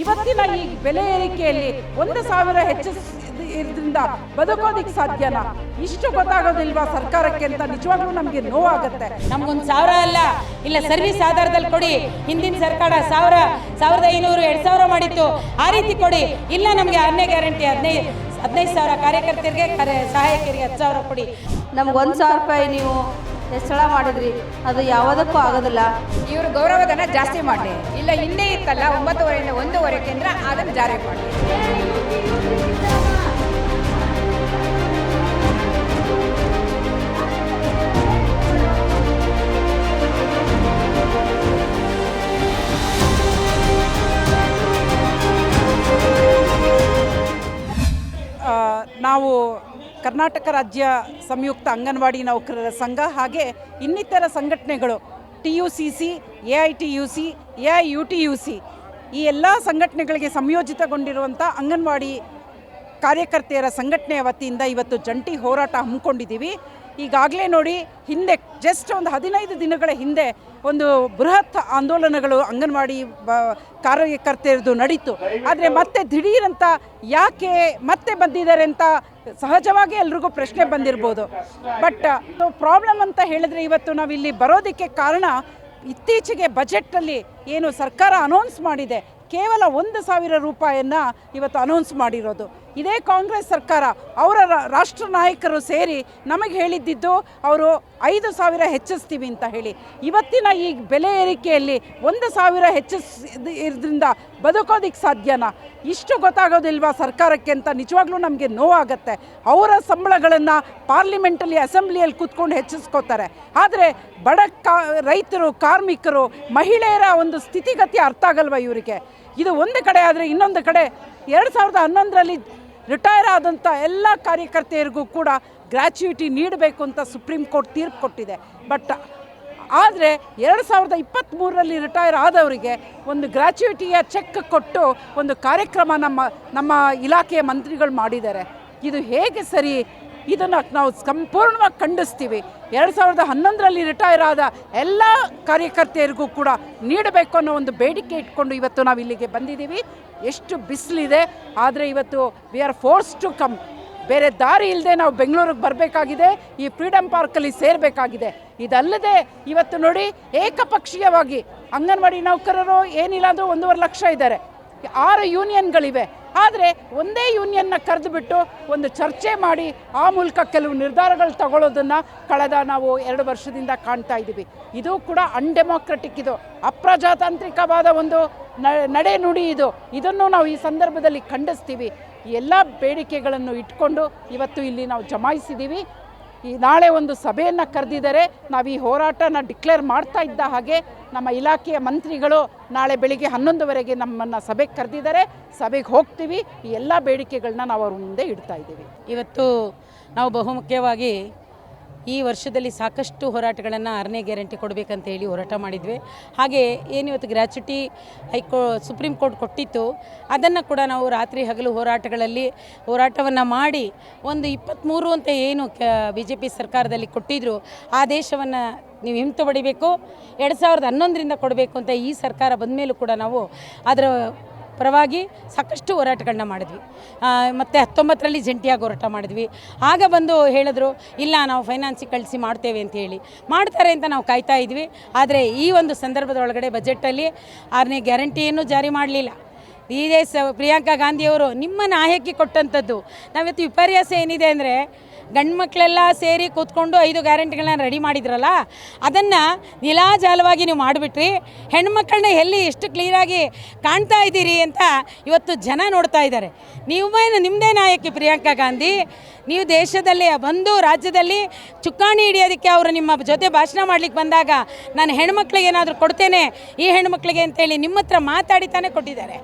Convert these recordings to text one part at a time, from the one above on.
ಇವತ್ತಿನ ಈ ಬೆಲೆ ಏರಿಕೆಯಲ್ಲಿ ಒಂದು ಸಾವಿರ ಹೆಚ್ಚು ಇದರಿಂದ ಬದುಕೋದಿಕ್ಕೆ ಸಾಧ್ಯನಾ? ಇಷ್ಟು ಗೊತ್ತಾಗೋದಿಲ್ವಾ ಸರ್ಕಾರಕ್ಕೆ ಅಂತ ನಿಜವಾಗ್ಲೂ ನಮಗೆ ನೋವಾಗುತ್ತೆ. ನಮ್ಗೊಂದು ಸಾವಿರ ಅಲ್ಲ ಇಲ್ಲ ಸರ್ವಿಸ್ ಆಧಾರದಲ್ಲಿ ಕೊಡಿ. ಹಿಂದಿನ ಸರ್ಕಾರ ಸಾವಿರ ಸಾವಿರದ ಐನೂರು ಎರಡು ಸಾವಿರ ಮಾಡಿತ್ತು. ಆ ರೀತಿ ಕೊಡಿ. ಇಲ್ಲ ನಮಗೆ ಆರನೇ ಗ್ಯಾರಂಟಿ ಹದಿನೈದು ಹದಿನೈದು ಸಾವಿರ ಕಾರ್ಯಕರ್ತರಿಗೆ ಕರೆ ಸಹಾಯಕರಿಗೆ ಹತ್ತು ಸಾವಿರ ಕೊಡಿ. ನಮ್ಗೆ ಒಂದು ಸಾವಿರ ರೂಪಾಯಿ ನೀವು ಹೆಚ್ಚಳ ಮಾಡಿದ್ರಿ. ಅದು ಯಾವುದಕ್ಕೂ ಆಗೋದಿಲ್ಲ. ಇವರು ಗೌರವಧನ ಜಾಸ್ತಿ ಮಾಡಿ ಇಲ್ಲ ಇನ್ನೇ ಇತ್ತಲ್ಲ, ಒಂಬತ್ತುವರೆಯಿಂದ ಒಂದೂವರೆ ಕೇಂದ್ರ ಅದನ್ನು ಜಾರಿ ಮಾಡಿ ನಾವು ಕರ್ನಾಟಕ ರಾಜ್ಯ ಸಂಯುಕ್ತ ಅಂಗನವಾಡಿ ನೌಕರರ ಸಂಘ ಹಾಗೆ ಇನ್ನಿತರ ಸಂಘಟನೆಗಳು T U C C, A I T U C, A I U T U C ಈ ಎಲ್ಲ ಸಂಘಟನೆಗಳಿಗೆ ಸಂಯೋಜಿತಗೊಂಡಿರುವಂಥ ಅಂಗನವಾಡಿ ಕಾರ್ಯಕರ್ತೆಯರ ಸಂಘಟನೆಯ ವತಿಯಿಂದ ಇವತ್ತು ಜಂಟಿ ಹೋರಾಟ ಹಮ್ಮಿಕೊಂಡಿದ್ದೀವಿ. ಈಗಾಗಲೇ ನೋಡಿ ಹಿಂದೆ ಜಸ್ಟ್ ಒಂದು ಹದಿನೈದು ದಿನಗಳ ಹಿಂದೆ ಒಂದು ಬೃಹತ್ ಆಂದೋಲನಗಳು ಅಂಗನವಾಡಿ ಬ, ಕಾರ್ಯಕರ್ತೆಯರದು ನಡೀತು. ಆದರೆ ಮತ್ತೆ ದಿಢೀರಂತ ಯಾಕೆ ಮತ್ತೆ ಬಂದಿದ್ದಾರೆ ಅಂತ ಸಹಜವಾಗಿ ಎಲ್ರಿಗೂ ಪ್ರಶ್ನೆ ಬಂದಿರ್ಬೋದು. ಬಟ್ ಪ್ರಾಬ್ಲಮ್ ಅಂತ ಹೇಳಿದ್ರೆ ಇವತ್ತು ನಾವಿಲ್ಲಿ ಬರೋದಕ್ಕೆ ಕಾರಣ ಇತ್ತೀಚೆಗೆ ಬಜೆಟಲ್ಲಿ ಏನು ಸರ್ಕಾರ ಅನೌನ್ಸ್ ಮಾಡಿದೆ. ಕೇವಲ ಒಂದು ಸಾವಿರ ರೂಪಾಯಿಯನ್ನು ಇವತ್ತು ಅನೌನ್ಸ್ ಮಾಡಿರೋದು. ಇದೇ ಕಾಂಗ್ರೆಸ್ ಸರ್ಕಾರ, ಅವರ ರಾಷ್ಟ್ರ ನಾಯಕರು ಸೇರಿ ನಮಗೆ ಹೇಳಿದ್ದಿದ್ದು ಅವರು ಐದು ಸಾವಿರ ಹೆಚ್ಚಿಸ್ತೀವಿ ಅಂತ ಹೇಳಿ. ಇವತ್ತಿನ ಈ ಬೆಲೆ ಏರಿಕೆಯಲ್ಲಿ ಒಂದು ಸಾವಿರ ಹೆಚ್ಚಿಸ್ ಇದರಿಂದ ಬದುಕೋದಿಕ್ಕೆ ಸಾಧ್ಯನಾ? ಇಷ್ಟು ಗೊತ್ತಾಗೋದಿಲ್ವಾ ಸರ್ಕಾರಕ್ಕೆ ಅಂತ ನಿಜವಾಗ್ಲೂ ನಮಗೆ ನೋವಾಗುತ್ತೆ. ಅವರ ಸಂಬಳಗಳನ್ನು ಪಾರ್ಲಿಮೆಂಟಲ್ಲಿ, ಅಸೆಂಬ್ಲಿಯಲ್ಲಿ ಕೂತ್ಕೊಂಡು ಹೆಚ್ಚಿಸ್ಕೋತಾರೆ. ಆದರೆ ಬಡ ಕಾ, ರೈತರು, ಕಾರ್ಮಿಕರು, ಮಹಿಳೆಯರ ಒಂದು ಸ್ಥಿತಿಗತಿ ಅರ್ಥ ಆಗಲ್ವಾ ಇವರಿಗೆ? ಇದು ಒಂದು ಕಡೆ ಆದರೆ ಇನ್ನೊಂದು ಕಡೆ ಎರಡು ಸಾವಿರದ ಹನ್ನೊಂದರಲ್ಲಿ ರಿಟೈರ್ ಆದಂಥ ಎಲ್ಲ ಕಾರ್ಯಕರ್ತೆಯರಿಗೂ ಕೂಡ ಗ್ರ್ಯಾಚ್ಯುಯಿಟಿ ನೀಡಬೇಕು ಅಂತ ಸುಪ್ರೀಂ ಕೋರ್ಟ್ ತೀರ್ಪು ಕೊಟ್ಟಿದೆ. ಬಟ್ ಆದರೆ ಎರಡು ಸಾವಿರದ ಇಪ್ಪತ್ತ್ಮೂರರಲ್ಲಿ ರಿಟೈರ್ ಆದವರಿಗೆ ಒಂದು ಗ್ರ್ಯಾಚ್ಯುಯಿಟಿಯ ಚೆಕ್ ಕೊಟ್ಟು ಒಂದು ಕಾರ್ಯಕ್ರಮ ನಮ್ಮ ನಮ್ಮ ಇಲಾಖೆಯ ಮಂತ್ರಿಗಳು ಮಾಡಿದ್ದಾರೆ. ಇದು ಹೇಗೆ ಸರಿ? ಇದನ್ನು ನಾವು ಸಂಪೂರ್ಣವಾಗಿ ಖಂಡಿಸ್ತೀವಿ. ಎರಡು ಸಾವಿರದ ಹನ್ನೊಂದರಲ್ಲಿ ರಿಟೈರ್ ಆದ ಎಲ್ಲ ಕಾರ್ಯಕರ್ತೆಯರಿಗೂ ಕೂಡ ನೀಡಬೇಕು ಅನ್ನೋ ಒಂದು ಬೇಡಿಕೆ ಇಟ್ಕೊಂಡು ಇವತ್ತು ನಾವು ಇಲ್ಲಿಗೆ ಬಂದಿದ್ದೀವಿ. ಎಷ್ಟು ಬಿಸಿಲಿದೆ, ಆದರೆ ಇವತ್ತು we are force to come ಬೇರೆ ದಾರಿ ಇಲ್ಲದೆ ನಾವು ಬೆಂಗಳೂರಿಗೆ ಬರಬೇಕಾಗಿದೆ, ಈ ಫ್ರೀಡಮ್ ಪಾರ್ಕಲ್ಲಿ ಸೇರಬೇಕಾಗಿದೆ. ಇದಲ್ಲದೆ ಇವತ್ತು ನೋಡಿ ಏಕಪಕ್ಷೀಯವಾಗಿ ಅಂಗನವಾಡಿ ನೌಕರರು ಏನಿಲ್ಲ ಅಂದರೂ ಒಂದೂವರೆ ಲಕ್ಷ ಇದ್ದಾರೆ. ಆರು ಯೂನಿಯನ್ಗಳಿವೆ ಆದರೆ ಒಂದೇ ಯೂನಿಯನ್ನ ಕರೆದುಬಿಟ್ಟು ಒಂದು ಚರ್ಚೆ ಮಾಡಿ ಆ ಮೂಲಕ ಕೆಲವು ನಿರ್ಧಾರಗಳು ತಗೊಳ್ಳೋದನ್ನು ಕಳೆದ ನಾವು ಎರಡು ವರ್ಷದಿಂದ ಕಾಣ್ತಾ ಇದ್ದೀವಿ. ಇದು ಕೂಡ ಅನ್ಡೆಮೋಕ್ರೆಟಿಕ್ ಇದು. ಅಪ್ರಜಾತಾಂತ್ರಿಕವಾದ ಒಂದು ನಡೆ ನುಡಿ ಇದು. ಇದನ್ನು ನಾವು ಈ ಸಂದರ್ಭದಲ್ಲಿ ಖಂಡಿಸ್ತೀವಿ. ಎಲ್ಲ ಬೇಡಿಕೆಗಳನ್ನು ಇಟ್ಕೊಂಡು ಇವತ್ತು ಇಲ್ಲಿ ನಾವು ಜಮಾಯಿಸಿದ್ದೀವಿ. ಈ ನಾಳೆ ಒಂದು ಸಭೆಯನ್ನು ಕರೆದಿದ್ದಾರೆ. ನಾವು ಈ ಹೋರಾಟನ ಡಿಕ್ಲೇರ್ ಮಾಡ್ತಾ ಇದ್ದ ಹಾಗೆ ನಮ್ಮ ಇಲಾಖೆಯ ಮಂತ್ರಿಗಳು ನಾಳೆ ಬೆಳಿಗ್ಗೆ ಹನ್ನೊಂದುವರೆಗೆ ನಮ್ಮನ್ನು ಸಭೆಗೆ ಕರೆದಿದ್ದಾರೆ. ಸಭೆಗೆ ಹೋಗ್ತೀವಿ. ಈ ಎಲ್ಲ ಬೇಡಿಕೆಗಳನ್ನ ನಾವು ಅವ್ರ ಮುಂದೆ ಇಡ್ತಾ ಇದ್ದೀವಿ. ಇವತ್ತು ನಾವು ಬಹುಮುಖ್ಯವಾಗಿ ಈ ವರ್ಷದಲ್ಲಿ ಸಾಕಷ್ಟು ಹೋರಾಟಗಳನ್ನು ಆರನೇ ಗ್ಯಾರಂಟಿ ಕೊಡಬೇಕಂತ ಹೇಳಿ ಹೋರಾಟ ಮಾಡಿದ್ವಿ. ಹಾಗೆ ಏನು ಇವತ್ತು ಗ್ರ್ಯಾಚುಟಿ ಹೈಕೋ, ಸುಪ್ರೀಂ ಕೋರ್ಟ್ ಕೊಟ್ಟಿತ್ತು, ಅದನ್ನು ಕೂಡ ನಾವು ರಾತ್ರಿ ಹಗಲು ಹೋರಾಟಗಳಲ್ಲಿ ಹೋರಾಟವನ್ನು ಮಾಡಿ ಒಂದು ಇಪ್ಪತ್ತ್ಮೂರು ಅಂತ ಏನು ಬಿ ಜೆ ಪಿ ಸರ್ಕಾರದಲ್ಲಿ ಕೊಟ್ಟಿದ್ದರು ದೇಶವನ್ನು ನೀವು ಹಿಂತುಪಡಿಬೇಕು, ಎರಡು ಸಾವಿರದ ಹನ್ನೊಂದರಿಂದ ಕೊಡಬೇಕು ಅಂತ ಈ ಸರ್ಕಾರ ಬಂದ ಮೇಲೂ ಕೂಡ ನಾವು ಅದರ ಪರವಾಗಿ ಸಾಕಷ್ಟು ಹೋರಾಟಗಳನ್ನ ಮಾಡಿದ್ವಿ. ಮತ್ತು ಹತ್ತೊಂಬತ್ತರಲ್ಲಿ ಜಂಟಿಯಾಗಿ ಹೋರಾಟ ಮಾಡಿದ್ವಿ. ಆಗ ಬಂದು ಹೇಳಿದ್ರು, ಇಲ್ಲ, ನಾವು ಫೈನಾನ್ಸಿಗೆ ಕಳಿಸಿ ಮಾಡ್ತೇವೆ ಅಂತ ಹೇಳಿ. ಮಾಡ್ತಾರೆ ಅಂತ ನಾವು ಕಾಯ್ತಾ ಇದ್ವಿ. ಆದರೆ ಈ ಒಂದು ಸಂದರ್ಭದೊಳಗಡೆ ಬಜೆಟಲ್ಲಿ ಆರನೇ ಗ್ಯಾರಂಟಿಯನ್ನು ಜಾರಿ ಮಾಡಲಿಲ್ಲ. ಇದೇ ಸ ಪ್ರಿಯಾಂಕಾ ಗಾಂಧಿಯವರು ನಿಮ್ಮ ನಾಯಕಿ ಕೊಟ್ಟಂಥದ್ದು. ನಾವಿವತ್ತು ವಿಪರ್ಯಾಸ ಏನಿದೆ ಅಂದರೆ ಗಂಡು ಮಕ್ಕಳೆಲ್ಲ ಸೇರಿ ಕೂತ್ಕೊಂಡು ಐದು ಗ್ಯಾರಂಟಿಗಳನ್ನ ರೆಡಿ ಮಾಡಿದ್ರಲ್ಲ, ಅದನ್ನು ನಿಲಾಜಾಲವಾಗಿ ನೀವು ಮಾಡಿಬಿಟ್ರಿ. ಹೆಣ್ಮಕ್ಳನ್ನ ಎಲ್ಲಿ ಎಷ್ಟು ಕ್ಲೀನಾಗಿ ಕಾಣ್ತಾ ಇದ್ದೀರಿ ಅಂತ ಇವತ್ತು ಜನ ನೋಡ್ತಾ ಇದ್ದಾರೆ. ನೀವೇನು ನಿಮ್ಮದೇ ನಾಯಕಿ ಪ್ರಿಯಾಂಕಾ ಗಾಂಧಿ? ನೀವು ದೇಶದಲ್ಲಿ ಬಂದು ರಾಜ್ಯದಲ್ಲಿ ಚುಕ್ಕಾಣಿ ಹಿಡಿಯೋದಕ್ಕೆ ಅವರು ನಿಮ್ಮ ಜೊತೆ ಭಾಷಣ ಮಾಡ್ಲಿಕ್ಕೆ ಬಂದಾಗ ನಾನು ಹೆಣ್ಮಕ್ಳಿಗೆ ಏನಾದರೂ ಕೊಡ್ತೇನೆ, ಈ ಹೆಣ್ಮಕ್ಳಿಗೆ ಅಂತೇಳಿ ನಿಮ್ಮ ಹತ್ರ ಮಾತಾಡಿ ತಾನೇ ಕೊಟ್ಟಿದ್ದಾರೆ.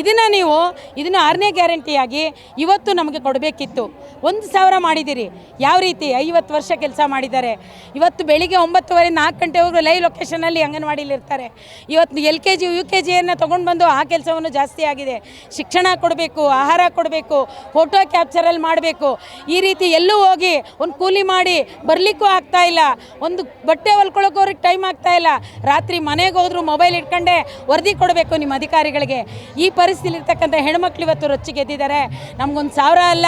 ಇದನ್ನು ನೀವು, ಇದನ್ನು ಆರನೇ ಗ್ಯಾರಂಟಿಯಾಗಿ ಇವತ್ತು ನಮಗೆ ಕೊಡಬೇಕಿತ್ತು. ಒಂದು ಸಾವಿರ ಮಾಡಿದ್ದೀರಿ. ಅಂಗನವಾಡಿಲಿ ಯಾವ ರೀತಿ ಐವತ್ತು ವರ್ಷ ಕೆಲಸ ಮಾಡಿದ್ದಾರೆ. ಇವತ್ತು ಬೆಳಿಗ್ಗೆ ಒಂಬತ್ತುವರೆ ನಾಲ್ಕು ಗಂಟೆವರೆಗೂ ಲೈವ್ ಲೊಕೇಶನಲ್ಲಿ ಅಂಗನವಾಡಿಲಿರ್ತಾರೆ ಇವತ್ತು L K G, U K ಜಿಯನ್ನು ತೊಗೊಂಡು ಬಂದು ಆ ಕೆಲಸವನ್ನು ಜಾಸ್ತಿ ಆಗಿದೆ. ಶಿಕ್ಷಣ ಕೊಡಬೇಕು, ಆಹಾರ ಕೊಡಬೇಕು ಫೋಟೋ ಕ್ಯಾಪ್ಚರಲ್ಲಿ ಮಾಡಬೇಕು. ಈ ರೀತಿ ಎಲ್ಲೂ ಹೋಗಿ ಒಂದು ಕೂಲಿ ಮಾಡಿ ಬರಲಿಕ್ಕೂ ಆಗ್ತಾ ಇಲ್ಲ. ಒಂದು ಬಟ್ಟೆ ಹೊಲ್ಕೊಳ್ಳೋಕೆ ಅವ್ರಿಗೆ ಟೈಮ್ ಆಗ್ತಾ ಇಲ್ಲ. ರಾತ್ರಿ ಮನೆಗೆ ಹೋದ್ರು ಮೊಬೈಲ್ ಇಟ್ಕೊಂಡೆ ವರದಿ ಕೊಡಬೇಕು ನಿಮ್ಮ ಅಧಿಕಾರಿಗಳಿಗೆ. ಈ ಪರಿಸ್ಥಿತಿ ಇರ್ತಕ್ಕಂಥ ಹೆಣ್ಮಕ್ಳು ಇವತ್ತು ರೊಚ್ಚಿಗೆದ್ದಿದ್ದಾರೆ ನಮಗೊಂದು ಸಾವಿರ ಅಲ್ಲ,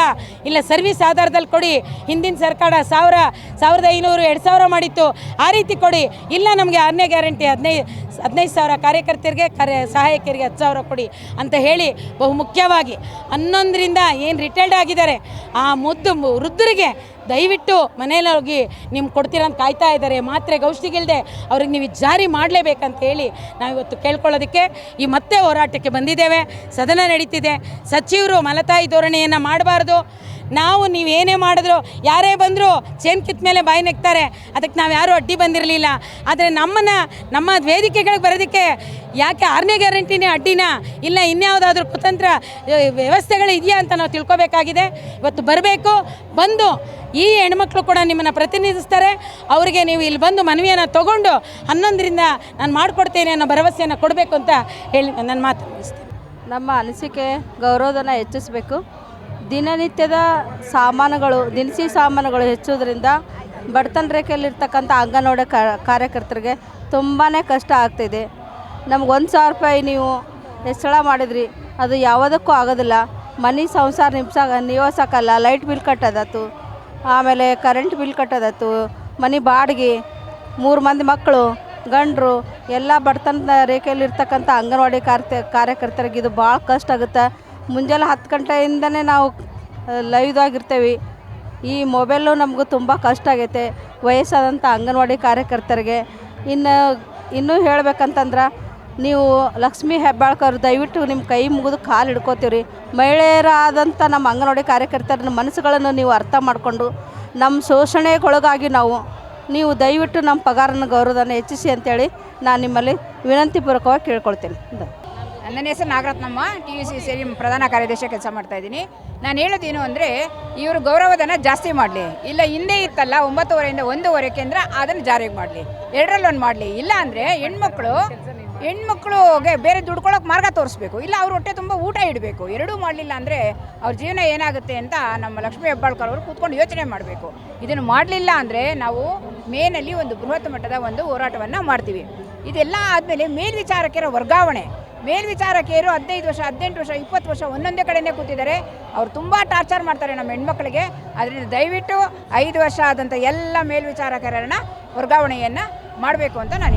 ಇಲ್ಲ ಸರ್ವಿಸ್ ಆಧಾರದಲ್ಲಿ ಕೊಡಿ ಹಿಂದಿನ ಸರ್ಕಾರ ಸಾವಿರ, ಸಾವಿರದ ಐನೂರು, ಎರಡು ಸಾವಿರ ಮಾಡಿತ್ತು. ಆ ರೀತಿ ಕೊಡಿ. ಇಲ್ಲ ನಮಗೆ ಆರನೇ ಗ್ಯಾರಂಟಿ, ಹದಿನೈದು ಹದಿನೈದು ಸಾವಿರ ಕಾರ್ಯಕರ್ತರಿಗೆ ಕರೆ ಸಹಾಯಕರಿಗೆ ಹತ್ತು ಸಾವಿರ ಕೊಡಿ ಅಂತ ಹೇಳಿ ಬಹು ಮುಖ್ಯವಾಗಿ ಹನ್ನೊಂದರಿಂದ ಏನು ರಿಟೈರ್ಡ್ ಆಗಿದ್ದಾರೆ, ಆ ಮುದ್ದು ವೃದ್ಧರಿಗೆ ದಯವಿಟ್ಟು ಮನೇಲಿ ಹೋಗಿ ನಿಮ್ಗೆ ಕೊಡ್ತೀರಂತ ಕಾಯ್ತಾ ಇದ್ದಾರೆ. ಮಾತ್ರೆ ಗೌಷ್ಟಿಗಿಲ್ಲದೆ ಅವ್ರಿಗೆ ನೀವು ಜಾರಿ ಮಾಡಲೇಬೇಕಂತ ಹೇಳಿ ನಾವಿವತ್ತು ಕೇಳ್ಕೊಳ್ಳೋದಕ್ಕೆ ಈ ಮತ್ತೆ ಹೋರಾಟಕ್ಕೆ ಬಂದಿದ್ದೇವೆ. ಸದನ ನಡೀತಿದೆ. ಸಚಿವರು ಮಲತಾಯಿ ಧೋರಣೆಯನ್ನು ಮಾಡಬಾರ್ದು. ನಾವು ನೀವೇನೇ ಮಾಡಿದ್ರು, ಯಾರೇ ಬಂದರೂ ಚೇನ್ ಕಿತ್ತ ಮೇಲೆ ಬಾಯಿ ನೆಕ್ತಾರೆ. ಅದಕ್ಕೆ ನಾವು ಯಾರೂ ಅಡ್ಡಿ ಬಂದಿರಲಿಲ್ಲ. ಆದರೆ ನಮ್ಮನ್ನು, ನಮ್ಮ ವೇದಿಕೆಗಳಿಗೆ ಬರೋದಕ್ಕೆ ಯಾಕೆ ಆರನೇ ಗ್ಯಾರಂಟಿನೇ ಅಡ್ಡಿನ? ಇಲ್ಲ ಇನ್ಯಾವುದಾದ್ರೂ ಕುತಂತ್ರ ವ್ಯವಸ್ಥೆಗಳು ಇದೆಯಾ ಅಂತ ನಾವು ತಿಳ್ಕೊಬೇಕಾಗಿದೆ. ಇವತ್ತು ಬರಬೇಕು. ಬಂದು ಈ ಹೆಣ್ಮಕ್ಳು ಕೂಡ ನಿಮ್ಮನ್ನು ಪ್ರತಿನಿಧಿಸ್ತಾರೆ. ಅವರಿಗೆ ನೀವು ಇಲ್ಲಿ ಬಂದು ಮನವಿಯನ್ನು ತಗೊಂಡು ಹನ್ನೊಂದರಿಂದ ನಾನು ಮಾಡಿಕೊಡ್ತೇನೆ ಅನ್ನೋ ಭರವಸೆಯನ್ನು ಕೊಡಬೇಕು ಅಂತ ಹೇಳಿ ನನ್ನ ಮಾತು ಮುಗಿಸ್ತೇನೆ. ನಮ್ಮ ಅನಿಸಿಕೆ ಗೌರವಧನ ಹೆಚ್ಚಿಸಬೇಕು. ದಿನನಿತ್ಯದ ಸಾಮಾನುಗಳು, ದಿನಸಿ ಸಾಮಾನುಗಳು ಹೆಚ್ಚೋದ್ರಿಂದ ಬಡತನ ರೇಖೆಯಲ್ಲಿರ್ತಕ್ಕಂಥ ಅಂಗನವಾಡಿ ಕಾರ್ಯಕರ್ತರಿಗೆ ತುಂಬಾ ಕಷ್ಟ ಆಗ್ತಿದೆ. ನಮ್ಗೆ ಒಂದು ಸಾವಿರ ರೂಪಾಯಿ ನೀವು ಹೆಚ್ಚಳ ಮಾಡಿದ್ರಿ, ಅದು ಯಾವುದಕ್ಕೂ ಆಗೋದಿಲ್ಲ. ಮನೆ ಸಂಸಾರ ನಿಮ್ಸಾಗ ನಿವಾಸಕ್ಕಲ್ಲ ಲೈಟ್ ಬಿಲ್ ಕಟ್ಟೋದಾತು ಆಮೇಲೆ ಕರೆಂಟ್ ಬಿಲ್ ಕಟ್ಟೋದಾಯ್ತು ಮನೆ ಬಾಡಿಗೆ, ಮೂರು ಮಂದಿ ಮಕ್ಕಳು, ಗಂಡರು, ಎಲ್ಲ ಬಡತನದ ರೇಖೆಯಲ್ಲಿರ್ತಕ್ಕಂಥ ಅಂಗನವಾಡಿ ಕಾರ್ಯ ಕಾರ್ಯಕರ್ತರಿಗೆ ಇದು ಭಾಳ ಕಷ್ಟ ಆಗುತ್ತೆ. ಮುಂಜಾನೆ ಹತ್ತು ಗಂಟೆಯಿಂದನೇ ನಾವು ಲೈವ್ದಾಗಿರ್ತೇವೆ ಈ ಮೊಬೈಲು ನಮಗೂ ತುಂಬ ಕಷ್ಟ ಆಗೈತೆ. ವಯಸ್ಸಾದಂಥ ಅಂಗನವಾಡಿ ಕಾರ್ಯಕರ್ತರಿಗೆ. ಇನ್ನು, ಇನ್ನೂ ಹೇಳ್ಬೇಕಂತಂದ್ರೆ ನೀವು ಲಕ್ಷ್ಮೀ ಹೆಬ್ಬಾಳ್ಕರ್, ದಯವಿಟ್ಟು ನಿಮ್ಮ ಕೈ ಮುಗಿದು ಕಾಲು ಹಿಡ್ಕೋತೀವಿ ರೀ ಮಹಿಳೆಯರಾದಂಥ ನಮ್ಮ ಅಂಗನವಾಡಿ ಕಾರ್ಯಕರ್ತರ ಮನಸ್ಸುಗಳನ್ನು ನೀವು ಅರ್ಥ ಮಾಡಿಕೊಂಡು ನಮ್ಮ ಶೋಷಣೆಗೊಳಗಾಗಿ ನಾವು, ನೀವು ದಯವಿಟ್ಟು ನಮ್ಮ ಪಗಾರನ ಗೌರವನ ಹೆಚ್ಚಿಸಿ ಅಂತೇಳಿ ನಾನು ನಿಮ್ಮಲ್ಲಿ ವಿನಂತಿಪೂರ್ವಕವಾಗಿ ಕೇಳ್ಕೊಳ್ತೀನಿ. ನನ್ನ ಹೆಸರು ನಾಗರತ್ನಮ್ಮ ಟಿ ಯು ಸಿ ಸೇರಿ ಪ್ರಧಾನ ಕಾರ್ಯದರ್ಶಿ ಕೆಲಸ ಮಾಡ್ತಾ ಇದ್ದೀನಿ. ನಾನು ಹೇಳೋದೇನು ಅಂದರೆ, ಇವರು ಗೌರವಧನ ಜಾಸ್ತಿ ಮಾಡಲಿ. ಇಲ್ಲ, ಹಿಂದೆ ಇತ್ತಲ್ಲ, ಒಂಬತ್ತುವರೆಯಿಂದ ಒಂದೂವರೆ ಕೇಂದ್ರ ಅದನ್ನು ಜಾರಿಗೆ ಮಾಡಲಿ. ಎರಡರಲ್ಲೊಂದು ಮಾಡಲಿ. ಇಲ್ಲ ಅಂದರೆ ಹೆಣ್ಮಕ್ಳು ಹೆಣ್ಮಕ್ಳುಗೆ ಬೇರೆ ದುಡ್ಕೊಳ್ಳೋಕೆ ಮಾರ್ಗ ತೋರಿಸ್ಬೇಕು. ಇಲ್ಲ ಅವ್ರ ಹೊಟ್ಟೆ ತುಂಬ ಊಟ ಇಡಬೇಕು. ಎರಡೂ ಮಾಡಲಿಲ್ಲ ಅಂದರೆ ಅವ್ರ ಜೀವನ ಏನಾಗುತ್ತೆ ಅಂತ ನಮ್ಮ ಲಕ್ಷ್ಮೀ ಹೆಬ್ಬಾಳ್ಕರ್ ಅವರು ಕೂತ್ಕೊಂಡು ಯೋಚನೆ ಮಾಡಬೇಕು. ಇದನ್ನು ಮಾಡಲಿಲ್ಲ ಅಂದರೆ ನಾವು ಮೇನಲ್ಲಿ ಒಂದು ಬೃಹತ್ ಮಟ್ಟದ ಒಂದು ಹೋರಾಟವನ್ನು ಮಾಡ್ತೀವಿ. ಇದೆಲ್ಲ ಆದಮೇಲೆ ಮೇಲ್ವಿಚಾರಕರ ವರ್ಗಾವಣೆ. ಮೇಲ್ವಿಚಾರಕಿಯರು ಹದಿನೈದು ವರ್ಷ, ಹದಿನೆಂಟು ವರ್ಷ, ಇಪ್ಪತ್ತು ವರ್ಷ ಒಂದೊಂದೇ ಕಡೆನೇ ಕೂತಿದ್ದಾರೆ. ಅವ್ರು ತುಂಬ ಟಾರ್ಚರ್ ಮಾಡ್ತಾರೆ ನಮ್ಮ ಹೆಣ್ಮಕ್ಳಿಗೆ. ಅದರಿಂದ ದಯವಿಟ್ಟು ಐದು ವರ್ಷ ಆದಂಥ ಎಲ್ಲ ಮೇಲ್ವಿಚಾರಕರನ್ನ ವರ್ಗಾವಣೆಯನ್ನು ಮಾಡಬೇಕು ಅಂತ ನಾನು